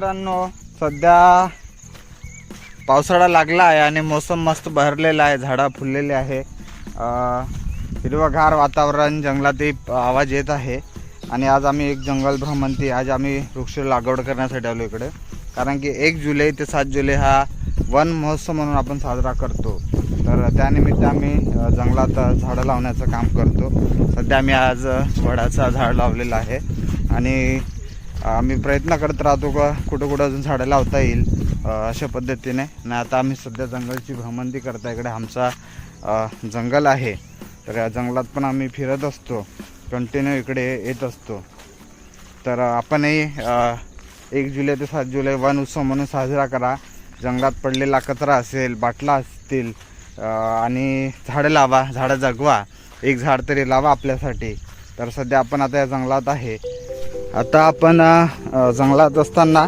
मित्रांनो सध्या पावसाळा लागला आहे आणि मोसम मस्त बहरलेला आहे झाडं फुललेले आहे. हिरवंगार वातावरण जंगलातही आवाज येत आहे. आणि आज आम्ही एक जंगल भ्रमंती आज आम्ही वृक्ष लागवड करण्यासाठी आलो इकडे. कारण की एक जुलै ते सात जुलै हा वन महोत्सव म्हणून आपण साजरा करतो. तर त्यानिमित्त आम्ही जंगलात झाडं लावण्याचं काम करतो. सध्या आम्ही आज वडाचं झाड लावलेलं आहे. आणि आम्ही प्रयत्न करत राहतो का कुठं कुठं अजून झाडं लावता येईल अशा पद्धतीने. नाही आता आम्ही सध्या जंगलची भ्रमंती करता इकडे. आमचा जंगल आहे तर या जंगलात पण आम्ही फिरत असतो कंटिन्यू इकडे येत असतो. तर आपणही एक जुलै ते सात जुलै वन उत्सव म्हणून साजरा करा. जंगलात पडलेला कचरा असेल बाटला असतील आणि झाडं लावा झाडं जगवा. एक झाड तरी लावा आपल्यासाठी. तर सध्या आपण आता या जंगलात आहे. आता आपण जंगलात असताना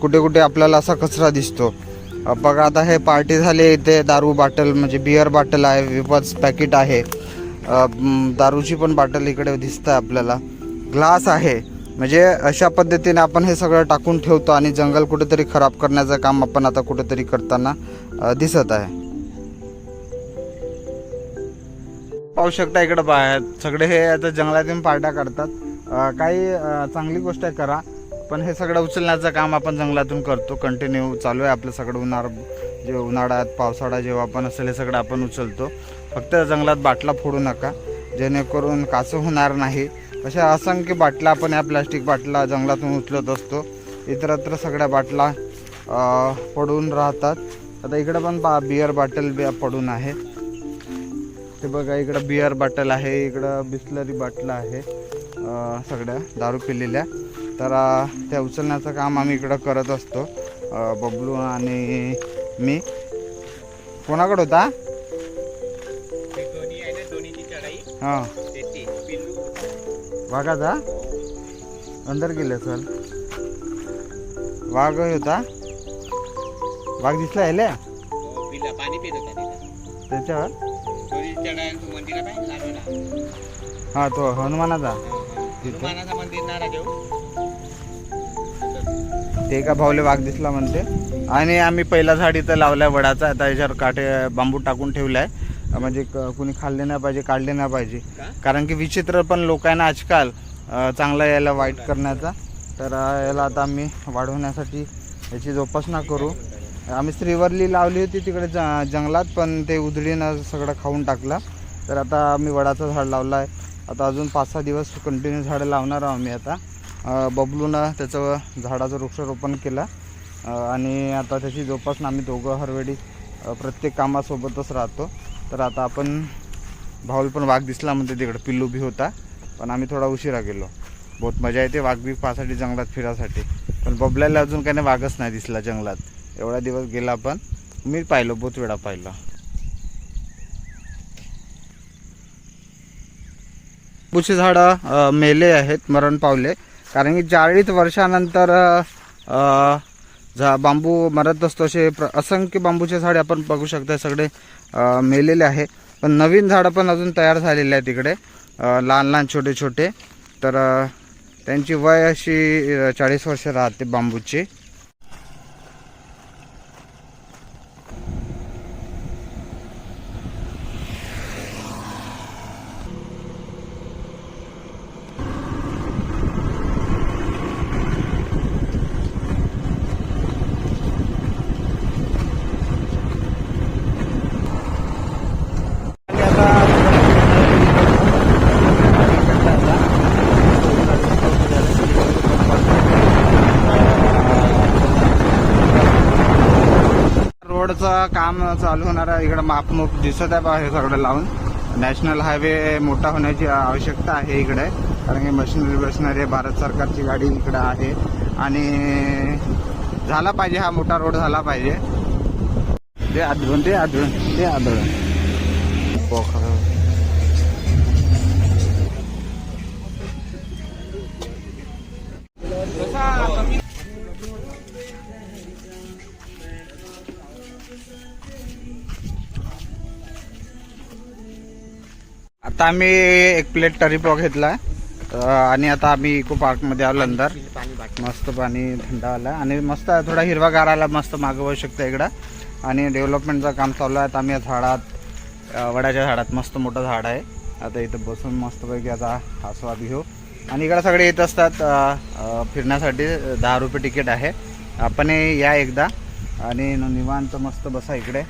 कुठे कुठे आपल्याला असा कचरा दिसतो. बघा आता हे पार्टी झाली इथे दारू बाटल म्हणजे बिअर बाटल आहे विपच पॅकेट आहे. दारूची पण बाटल इकडे दिसतं आपल्याला. ग्लास आहे. म्हणजे अशा पद्धतीने आपण हे सगळं टाकून ठेवतो आणि जंगल कुठेतरी खराब करण्याचं काम आपण आता कुठेतरी करताना दिसत आहे. पाहू शकता इकडं बाहेर. सगळे हे आता जंगलातून पार्ट्या काढतात. काही चांगली गोष्ट आहे करा पण हे सगळं उचलण्याचं काम आपण जंगलातून करतो कंटिन्यू चालू आहे आपलं सगळं उन्हाळ जे उन्हाळ्यात पावसाळा जेव्हा पण असेल हे सगळं आपण उचलतो. फक्त जंगलात बाटला फोडू नका जेणेकरून कासं होणार नाही. अशा असंख्य बाटल्या आपण या प्लास्टिक बाटला जंगलातून उचलत असतो. इतरत्र सगळ्या बाटला पडून राहतात. आता इकडं पण पा बिअर बाटल बी पडून आहे. ते बघा इकडं बिअर बाटल आहे इकडं बिस्लरी बाटलं आहे. सगळ्या दारू पिलेल्या. तर त्या उचलण्याचं काम आम्ही इकडं करत असतो. बबलू आणि मी. कोणाकडे होता? आहे हां. वाघाचा? अंदर गेले सर वाघ होता? वाघ दिसला हो, पिल्ला पाणी पित होता तिथं त्याच्यावर आहे हा तो हनुमानाचा. मंदिर ते का भाऊले वाघ दिसला म्हणते. आणि आम्ही पहिला झाड इथं लावलाय वडाचा. आता याच्यावर काटे बांबू टाकून ठेवलाय. म्हणजे क- कुणी खाल्ले नाही पाहिजे काढले नाही पाहिजे? कारण की विचित्र पण लोक आहे ना आजकाल अं, चांगला याला वाईट करण्याचा. तर अं, याला आता आम्ही वाढवण्यासाठी याची जोपासना करू. आम्ही श्रीवरली लावली होती तिकडे ज जंगलात पण ते उधळीनं सगळं खाऊन टाकलं. तर आता आम्ही वडाचं झाड लावलं आहे आता अजून पाच सहा दिवस कंटिन्यू झाडं लावणार आहोत आम्ही आता. अं, बबलूनं त्याचं झाडाचं वृक्षारोपण केलं. आणि आता त्याची जोपासना आम्ही दोघं हरवेळी प्रत्येक कामासोबतच राहतो. तर आता आपण भाऊल पण वाघ दिसला म्हणते तिकडं पिल्लू बी होता. पण आम्ही थोडा उशिरा गेलो. बहुत मजा येते वाघ बी पाहासाठी जंगलात फिरासाठी. पण बबल्याला अजून काही वाघच नाही दिसला जंगलात. एवढा दिवस गेला पण मी पाहिलो बहुत वेळा पाहिलं. बुचे झाडं मेले आहेत मरण पावले. कारण की चाळीस वर्षानंतर झा बांबू मरत असतो असे प्र असंख्य बांबूचे झाडे आपण बघू शकता सगळे मेलेले आहे. पण नवीन झाडं पण अजून तयार झालेले आहेत तिकडे लहान लहान छोटे छोटे. तर त्यांची वय अशी चाळीस वर्ष राहते बांबूची आणि रस्त्याचं काम चालू होणार आहे. इकडे मापमूप दिसत आहे बा हे सगळं लावून. नॅशनल हायवे मोठा होण्याची आवश्यकता आहे इकडे. कारण की मशिनरी बसणारी भारत सरकारची गाडी इकडे आहे. आणि झाला पाहिजे हा मोठा रोड झाला पाहिजे. ते आदळून ते आदळून ते आदळून. आता आम्ही एक प्लेट टरीपॉ घेतला आणि आता आम्ही इको पार्कमध्ये आलो अंदर. मस्त पाणी थंड आलं आणि मस्त थोडा हिरवा आला मस्त मागं बघू शकता इकडं. आणि डेव्हलपमेंटचं काम चालू आहे. आता आम्ही या झाडात वड्याच्या वडाच्या झाडात मस्त मोठं झाड आहे. आता इथं बसून मस्तपैकी आता आस्वाद घेऊ. आणि इकडं सगळे येत असतात फिरण्यासाठी. दहा रुपये तिकीट आहे. आपण या एकदा. आणि निवांत मस्त बसा इकडे.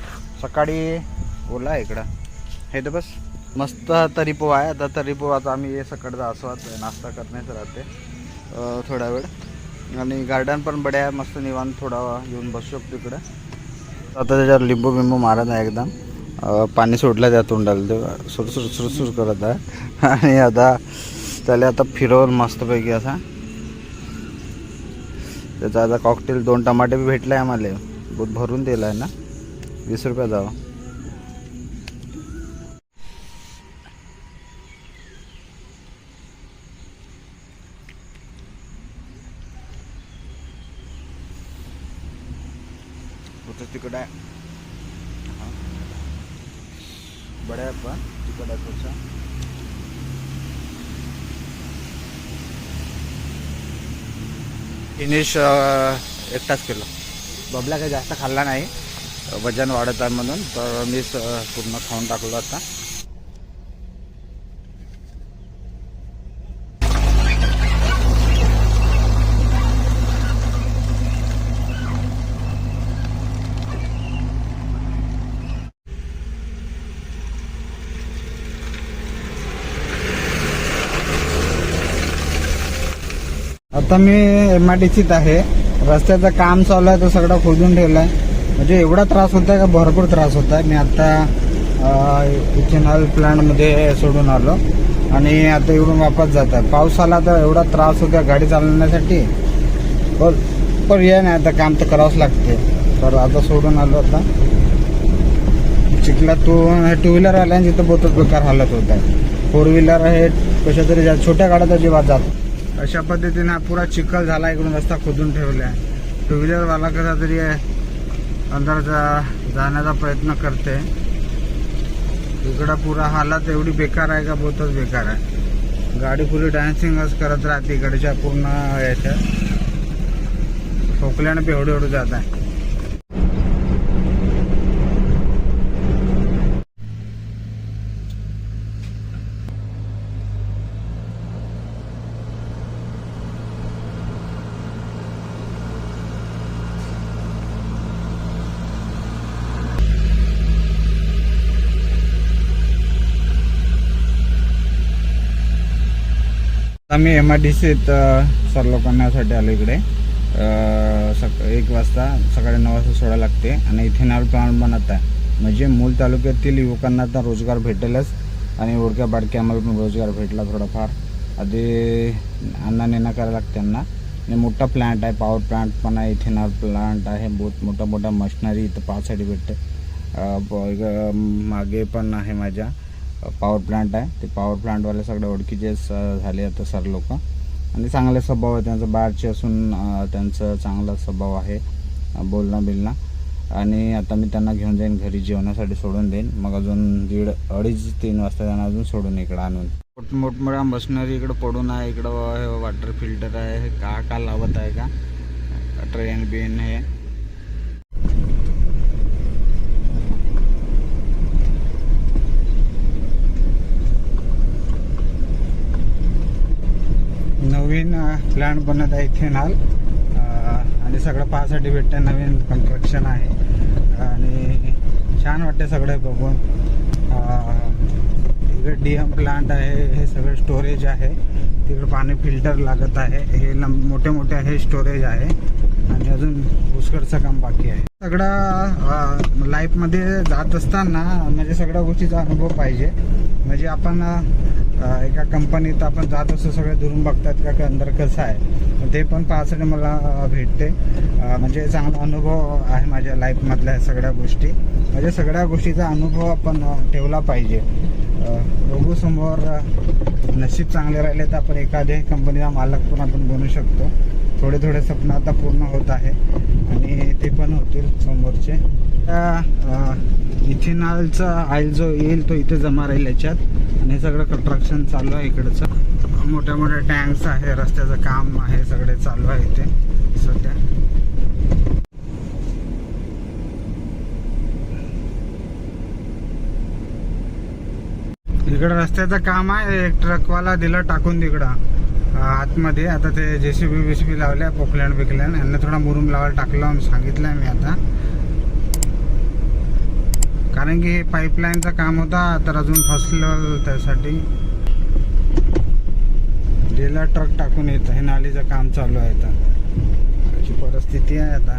सकाळी ओला इकडं. हे तर बस. मस्त तरी पोहा आहे. आता तरी पोहाचा आम्ही सकाळचा आस्वाद नाश्ता करण्याचं राहते थोडा वेळ. आणि गार्डन पण बडे आहे मस्त निवांत थोडा येऊन बसू शकतो इकडं. आता त्याच्यावर लिंबू बिंबू मारत आहे एकदम. पाणी सोडलं त्या तोंडाला ते सुरसुर सुरसुर करत आहे. आणि आता त्याला आता फिरवून मस्तपैकी असा. त्याचा आता कॉकटेल दोन टमाटे बी भेटले आहे आम्हाला. बहुत भरून दिला आहे ना. वीस रुपया जावं. होतं तिकडं आहे बड्या आहे पण तिकडं आहे इनिश फिनिश एकटाच केलं। बबला काही जास्त खाल्ला नाही वजन वाढत आहे म्हणून तर मीच पूर्ण खाऊन टाकलो आता. आता मी एम आय डी सीत आहे. रस्त्याचं काम चालू आहे तो सगळं खोदून ठेवलं आहे म्हणजे एवढा त्रास होत आहे का? भरपूर त्रास होत आहे मी आता इथेनॉल प्लांटमध्ये सोडून आलो. आणि आता इकडून वापस जात आहे. पाऊस आला तर एवढा त्रास होता गाडी चालवण्यासाठी. पण पर्याय नाही आता काम तर करावंच लागते तर आता सोडून आलो आता. चिखलातून टू व्हीलर आल्या तिथं बहुतच बेकार हालत होत आहे. फोर व्हीलर आहे कशा तरी जा- छोट्या गाड्या तर जेव्हा जात अशा पद्धतीने हा पुरा चिखल झाला इकडून रस्ता खोदून ठेवला आहे टू व्हीलरवाला कसा तरी अंदर जा- जाण्याचा प्रयत्न करते. इकडं पुरा हालात एवढी बेकार आहे का? बहुतच बेकार आहे. गाडी पुरी डान्सिंगच करत राहते इकडच्या पूर्ण याच्या. खोकल्यानं बी एवढं एवढं जात आहे. आम्ही एम आय डी सीत सरलो करण्यासाठी आलो इकडे. सक एक वाजता सकाळी नऊ वाजता सोडायला लागते. आणि इथेनॉल प्लांट बनत आहे. म्हणजे मूल तालुक्यातील युवकांना तर रोजगार भेटेलच. आणि ओळख्या बाडक्या आम्हाला पण रोजगार भेटला थोडाफार. आधी अन्ना नेणं करायला लागते त्यांना. आणि मोठा प्लांट आहे पॉवर प्लांट पण आहे इथेनॉल प्लांट आहे. बहुत मोठा मोठा मशिनरी इथं पाहासाठी भेटते. मागे पण आहे माझ्या. पॉवर प्लांट आहे. ते पॉवर प्लांटवाले सगळे ओळखीचेच झाले आता सर लोक. आणि चांगले स्वभाव आहे. त्यांचं बाहेरचे असून त्यांचं चांगला स्वभाव आहे. बोलणं बिलणं. आणि आता मी त्यांना घेऊन जाईन घरी जेवणासाठी सोडून देईन. मग अजून दीड अडीच तीन वाजता त्यांना अजून सोडून इकडं आणून. मोठमोठ्या मशिनरी इकडं पडून आहे. इकडं वॉटर फिल्टर आहे. हे का का लावत आहे का? ट्रेन बिन हे. नवीन प्लॅन बनत आहे इथेनॉल. आणि सगळं पाहासाठी भेटतं नवीन कन्स्ट्रक्शन आहे. आणि छान वाटते सगळं बघून. इकडे डी एम प्लांट आहे हे सगळं स्टोरेज आहे. तिकडे पाणी फिल्टर लागत आहे. हे लंब मोठे मोठे हे स्टोरेज आहे. आणि अजून पुष्कळचं काम बाकी आहे. सगळं लाईफमध्ये जात असताना म्हणजे सगळ्या गोष्टीचा अनुभव पाहिजे. म्हणजे आपण एका कंपनीत आपण जात असतो सगळे दुरून बघतात का अंदर कसं आहे. ते पण पाहण्यासाठी मला भेटते. म्हणजे चांगला अनुभव आहे माझ्या लाईफमधल्या सगळ्या गोष्टी. म्हणजे सगळ्या गोष्टीचा अनुभव आपण ठेवला पाहिजे. बघू समोर नशीब चांगले राहिले तर आपण एखाद्या कंपनीचा मालक पण आपण बनू शकतो. थोडे थोडे स्वप्न आता पूर्ण होत आहे आणि ते पण होतील समोरचे. इथेनॉलचा आईल जो येईल तो इथे जमा राहील याच्यात. आणि हे सगळं कन्स्ट्रक्शन चालू आहे इकडचं. मोठ्या मोठ्या टँक्स आहे रस्त्याचं काम आहे सगळे चालू आहे इथे. सध्या. इकडं रस्त्याचं काम आहे एक ट्रकवाला दिला टाकून तिकडं आतमध्ये. आता ते जेसीबी बीसीबी लावल्या पोकलॅन बिकलॅन यांना थोडा मुरुम लावायला टाकलं सांगितलंय मी आता. कारण की पाईपलाईनचं काम होता तर अजून फसलं त्यासाठी. दिला ट्रक टाकून येतं हे नालीचं काम चालू आहे आता. अशी परिस्थिती आहे आता.